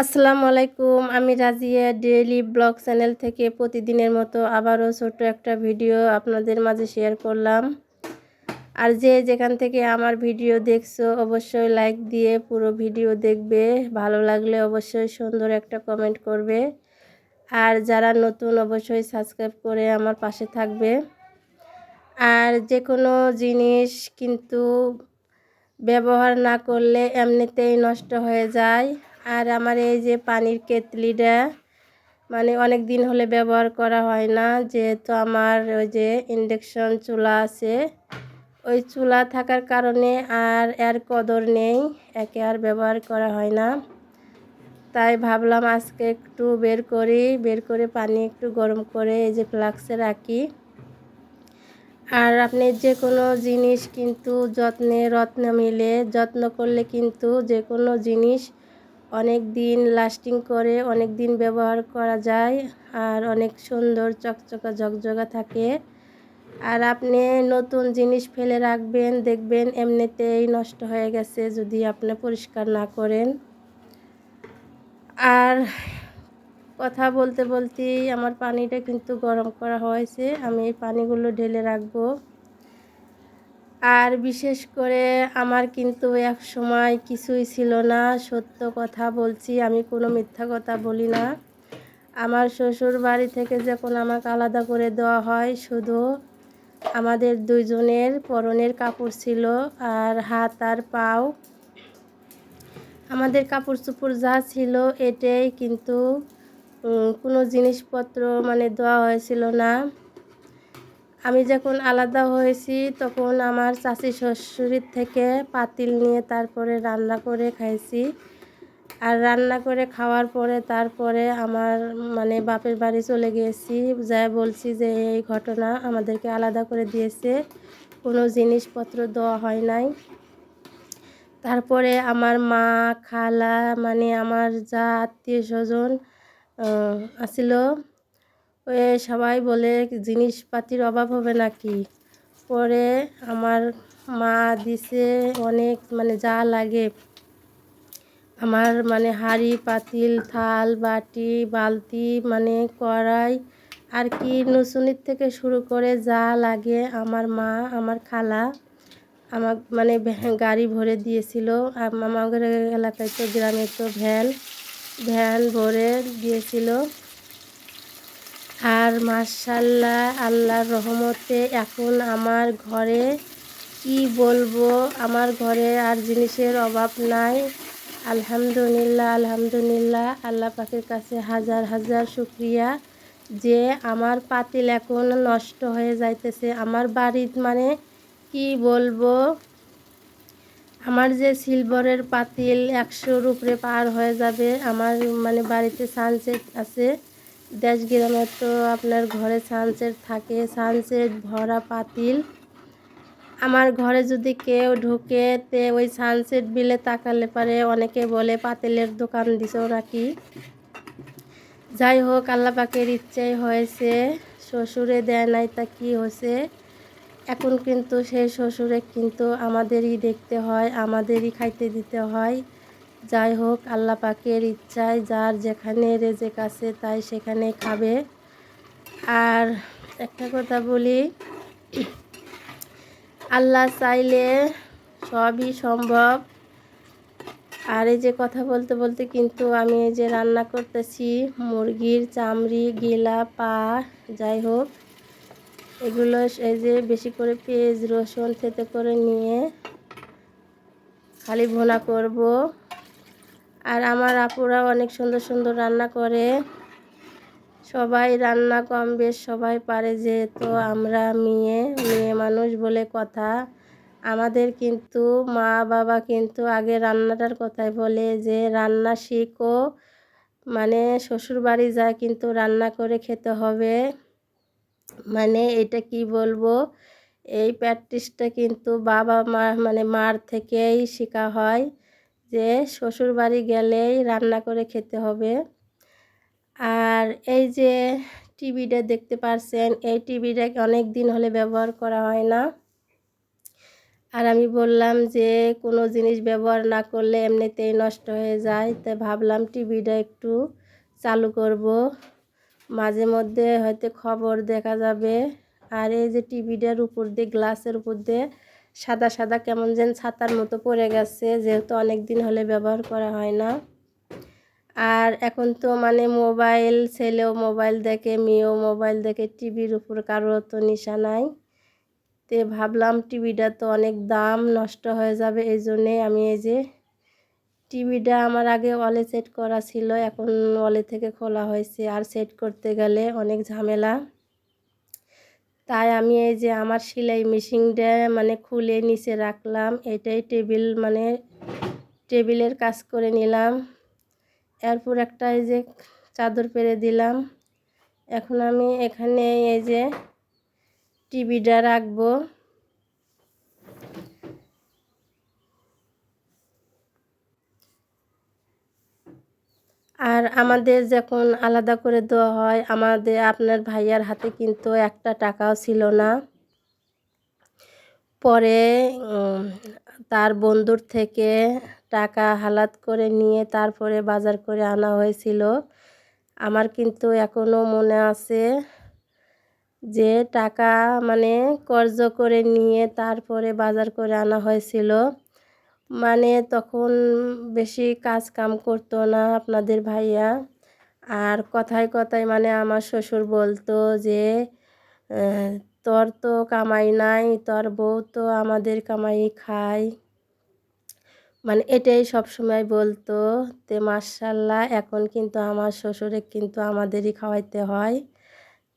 আসসালামু আলাইকুম। আমি রাজিয়া ডেইলি ব্লগ চ্যানেল থেকে প্রতিদিনের মতো আবারও ছোট্ট একটা ভিডিও আপনাদের মাঝে শেয়ার করলাম। আর যে যেখান থেকে আমার ভিডিও দেখছ, অবশ্যই লাইক দিয়ে পুরো ভিডিও দেখবে। ভালো লাগলে অবশ্যই সুন্দর একটা কমেন্ট করবে। আর যারা নতুন, অবশ্যই সাবস্ক্রাইব করে আমার পাশে থাকবে। আর যে কোনো জিনিস কিন্তু ব্যবহার না করলে এমনিতেই নষ্ট হয়ে যায়। আর আমার এই যে পানির কেতলিটা মানে অনেক দিন হলে ব্যবহার করা হয় না, যেহেতু আমার ওই যে ইন্ডাকশন চুলা আছে। ওই চুলা থাকার কারণে আর এর কদর নেই, একে আর ব্যবহার করা হয় না। তাই ভাবলাম আজকে একটু বের করি, বের করে পানি একটু গরম করে এই যে ফ্লাক্সে রাখি। আর আপনি যে কোনো জিনিস কিন্তু যত্নে রত্ন মিলে, যত্ন করলে কিন্তু যে কোনো জিনিস অনেক দিন লাস্টিং করে, অনেক দিন ব্যবহার করা যায় আর অনেক সুন্দর চকচকা ঝকঝকা থাকে। আর আপনি নতুন জিনিস ফেলে রাখবেন, দেখবেন এমনিতেই নষ্ট হয়ে গেছে যদি আপনি পরিষ্কার না করেন। আর কথা বলতে বলতেই আমার পানিটা কিন্তু গরম করা হয়েছে, আমি এই পানিগুলো ঢেলে রাখব। আর বিশেষ করে আমার কিন্তু এক সময় কিছুই ছিল না, সত্য কথা বলছি, আমি কোনো মিথ্যা কথা বলি না। আমার শ্বশুর বাড়ি থেকে যখন আমাকে আলাদা করে দেওয়া হয়, শুধু আমাদের দুইজনের পরনের কাপড় ছিল আর হাত আর পাও। আমাদের কাপড় চুপড় যা ছিল এটাই কিন্তু কোনো জিনিসপত্র মানে দেওয়া হয়েছিল না। আমি যখন আলাদা হয়েছি, তখন আমার চাষি শ্বশুরির থেকে পাতিল নিয়ে তারপরে রান্না করে খাইছি। আর রান্না করে খাওয়ার পরে তারপরে আমার মানে বাপের বাড়ি চলে গিয়েছি। যা বলছি যে, এই ঘটনা আমাদেরকে আলাদা করে দিয়েছে। কোনো জিনিসপত্র দেওয়া হয় নাই। তারপরে আমার মা, খালা মানে আমার যা আত্মীয় স্বজন আসিল সবাই বলে, জিনিসপাতির অভাব হবে নাকি? পরে আমার মা দিছে অনেক মানে যা লাগে। আমার মানে হাঁড়ি, পাতিল, থাল, বাটি, বালতি মানে কড়াই, আর কি নুসুনির থেকে শুরু করে যা লাগে আমার মা, আমার খালা আমার মানে গাড়ি ভরে দিয়েছিল। আমাদের এলাকায় তো গ্রামে তো ভ্যান ভ্যান ভরে দিয়েছিল। আর মার্শাল্লাহ আল্লাহর রহমতে এখন আমার ঘরে কি বলব? আমার ঘরে আর জিনিসের অভাব নাই। আলহামদুলিল্লাহ আলহামদুলিল্লাহ। আল্লাহ পাখির কাছে হাজার হাজার শুক্রিয়া যে আমার পাতিল এখন নষ্ট হয়ে যাইতেছে। আমার বাড়ির মানে কি বলব? আমার যে সিলভারের পাতিল একশোর উপরে পার হয়ে যাবে। আমার মানে বাড়িতে সানসেট আছে। দেশ গ্রামে তো আপনার ঘরে সানসেট থাকে, সানসেট ভরা পাতিল। আমার ঘরে যদি কেউ ঢুকে, তে ওই সানসেট বিলে তাকালে পারে, অনেকে বলে পাতিলের দোকান দিছ নাকি? যাই হোক, আল্লাহ পাকের ইচ্ছাই হয়েছে, শ্বশুরে দেয় নাই তা কী হয়েছে? এখন কিন্তু সেই শ্বশুরে কিন্তু আমাদেরই দেখতে হয়, আমাদেরই খাইতে দিতে হয়। যাই হোক, আল্লাহ পাকের ইচ্ছায় যার যেখানে রেজেক আছে তাই সেখানে খাবে। আর একটা কথা বলি, আল্লাহ চাইলে সবই সম্ভব। আর এই যে কথা বলতে বলতে কিন্তু আমি এই যে রান্না করতেছি, মুরগির চামড়ি, গিলা, পা, যাই হোক, এগুলো এই যে বেশি করে পেঁয়াজ, রসুন থেতে করে নিয়ে খালি ভোনা করব। আর আমার আপুরা অনেক সুন্দর সুন্দর রান্না করে। সবাই রান্না কম বেশ সবাই পারে যেহেতু আমরা মেয়ে মেয়ে মানুষ বলে কথা। আমাদের কিন্তু মা বাবা কিন্তু আগে রান্নাটার কথাই বলে যে, রান্না শিখো। মানে শ্বশুর বাড়ি যায় কিন্তু রান্না করে খেতে হবে। মানে এটা কি বলব? এই প্র্যাকটিসটা কিন্তু বাবা মা মানে মার থেকেই শেখা হয়। যে শ্বশুর বাড়ি গেলেই রান্না করে খেতে হবে। আর এই যে টিভিটা দেখতে পারছেন, এই টিভিটা অনেক দিন হলে ব্যবহার করা হয় না। আর আমি বললাম যে কোনো জিনিস ব্যবহার না করলে এমনিতেই নষ্ট হয়ে যায়, তাই ভাবলাম টিভিটা একটু চালু করব। মাঝে মধ্যে হয়তো খবর দেখা যাবে। আর এই যে টিভিটার উপর দিয়ে, গ্লাসের উপর দিয়ে সাদা সাদা কেমন যেন ছাতার মতো পড়ে গেছে, যেহেতু অনেক দিন হলে ব্যবহার করা হয় না। আর এখন তো মানে মোবাইল, ছেলেও মোবাইল দেখে, মেয়েও মোবাইল দেখে, টিভির উপর কারোর তো নিশা নাই। তে ভাবলাম টিভিটা তো অনেক দাম, নষ্ট হয়ে যাবে, এই জন্যে আমি এই যে টিভিটা আমার আগে ওয়ালে সেট করা ছিল, এখন ওয়ালে থেকে খোলা হয়েছে। আর সেট করতে গেলে অনেক ঝামেলা। তাই আমি এই যে আমার সেলাই মেশিনটা মানে খুলে নিচে রাখলাম। এটাই টেবিল মানে টেবিলের কাজ করে নিলাম। এরপর একটা এই যে চাদর পেরে দিলাম। এখন আমি এখানে এই যে টিভিটা রাখব। আর আমাদের যখন আলাদা করে দেওয়া হয়, আমাদের, আপনার ভাইয়ার হাতে কিন্তু একটা টাকাও ছিল না। পরে তার বন্ধুর থেকে টাকা হালাত করে নিয়ে তারপরে বাজার করে আনা হয়েছিল। আমার কিন্তু এখনও মনে আছে যে টাকা মানে কর্জ করে নিয়ে তারপরে বাজার করে আনা হয়েছিল। মানে তখন বেশি কাজ কাম করতো না আপনাদের ভাইয়া। আর কথায় কথায় মানে আমার শ্বশুর বলতো যে তোর তো কামাই নাই, তোর বউ তো আমাদের কামাই খায়। মানে এটাই সব সময় বলতো তে মার্শাল্লাহ এখন কিন্তু আমার শ্বশুরে কিন্তু আমাদেরই খাওয়াইতে হয়।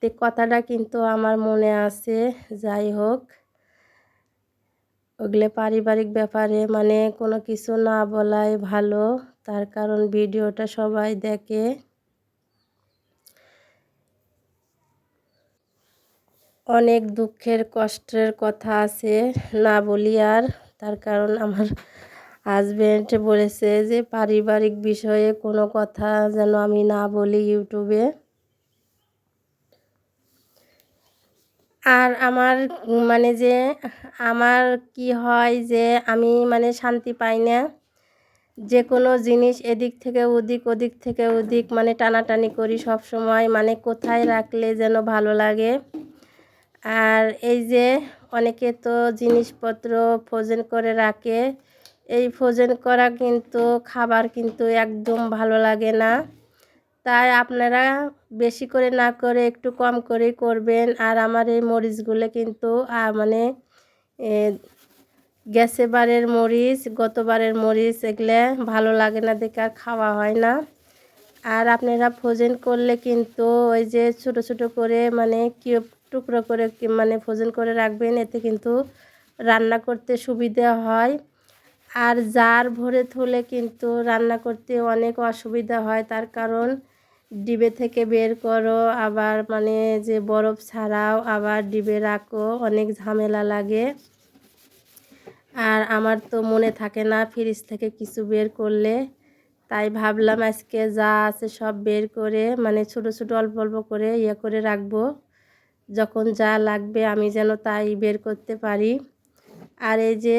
তে কথাটা কিন্তু আমার মনে আছে, যাই হোক। ওগুলো পারিবারিক ব্যাপারে মানে কোনো কিছু না বলাই ভালো। তার কারণ ভিডিওটা সবাই দেখে। অনেক দুঃখের, কষ্টের কথা আছে না বলি আর। তার কারণ আমার হাজব্যান্ড বলেছে যে, পারিবারিক বিষয়ে কোনো কথা যেন আমি না বলি ইউটিউবে। আর আমার মানে যে আমার কি হয় যে আমি মানে শান্তি পাই না। যে কোনো জিনিস এদিক থেকে ওদিক ওদিক থেকে ওদিক মানে টানাটানি করি সব সময়। মানে কোথায় রাখলে যেন ভালো লাগে। আর এই যে অনেকে তো জিনিসপত্র ফ্রোজেন করে রাখে। এই ফ্রোজেন করা কিন্তু, খাবার কিন্তু একদম ভালো লাগে না। তাই আপনারা বেশি করে না করে একটু কম করে করবেন। আর আমার এই মরিচগুলো কিন্তু মানে গ্যাসে বারের মরিচ, গতবারের মরিচ এগুলো ভালো লাগে না দেখে আর খাওয়া হয় না। আর আপনারা ফ্রোজেন করলে কিন্তু ওই যে ছোট ছোট করে মানে কিউব টুকরো করে মানে ফ্রোজেন করে রাখবেন, এতে কিন্তু রান্না করতে সুবিধা হয়। আর জার ভরে থলে কিন্তু রান্না করতে অনেক অসুবিধা হয়, তার কারণ ডিবে থেকে বের করো, আবার মানে যে বরফ ছাড়াও আবার ডিবে রাখো, অনেক ঝামেলা লাগে। আর আমার তো মনে থাকে না ফ্রিজ থেকে কিছু বের করলে, তাই ভাবলাম আজকে যা আছে সব বের করে মানে ছোট ছোট অল্প অল্প করে ইয়ে করে রাখব। যখন যা লাগবে আমি যেন তাই বের করতে পারি। আর এই যে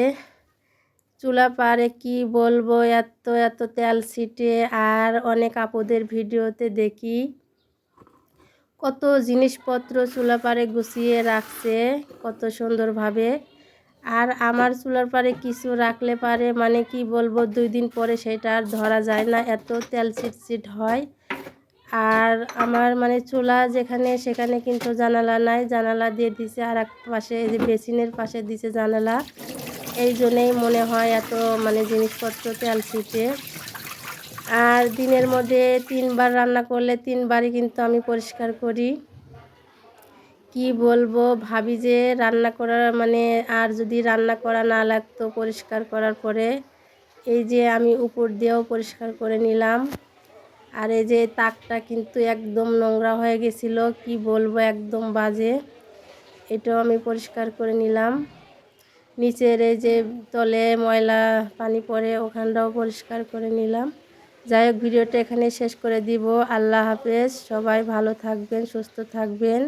চুলা পারে কি বলব? এত এত তেল ছিটে আর অনেক আপদের ভিডিওতে দেখি। কত জিনিসপত্র চুলা পারে গুছিয়ে রাখছে, কত সুন্দরভাবে। আর আমার চুলার পারে কিছু রাখলে পারে মানে কি বলব, দুই দিন পরে সেটা আর ধরা যায় না, এত তেল ছিটছিট হয়। আর আমার মানে চুলা যেখানে সেখানে কিন্তু জানালা নাই, জানালা দিয়ে দিছে আর এক পাশে বেসিনের পাশে দিছে জানালা। এই জন্যেই মনে হয় এত মানে জিনিসপত্র তেল ছিটে। আর দিনের মধ্যে তিনবার রান্না করলে তিনবারই কিন্তু আমি পরিষ্কার করি। কি বলব, ভাবি যে রান্না করার মানে আর যদি রান্না করা না লাগতো পরিষ্কার করার পরে, এই যে আমি উপর দিয়েও পরিষ্কার করে নিলাম। আর এই যে তাকটা কিন্তু একদম নোংরা হয়ে গেছিল, কি বলব, একদম বাজে। এটাও আমি পরিষ্কার করে নিলাম। নিচের এই যে তলে ময়লা, পানি পড়ে ওখানটাও পরিষ্কার করে নিলাম। যাই হোক, ভিডিওটা এখানে শেষ করে দিব। আল্লাহ হাফেজ। সবাই ভালো থাকবেন, সুস্থ থাকবেন।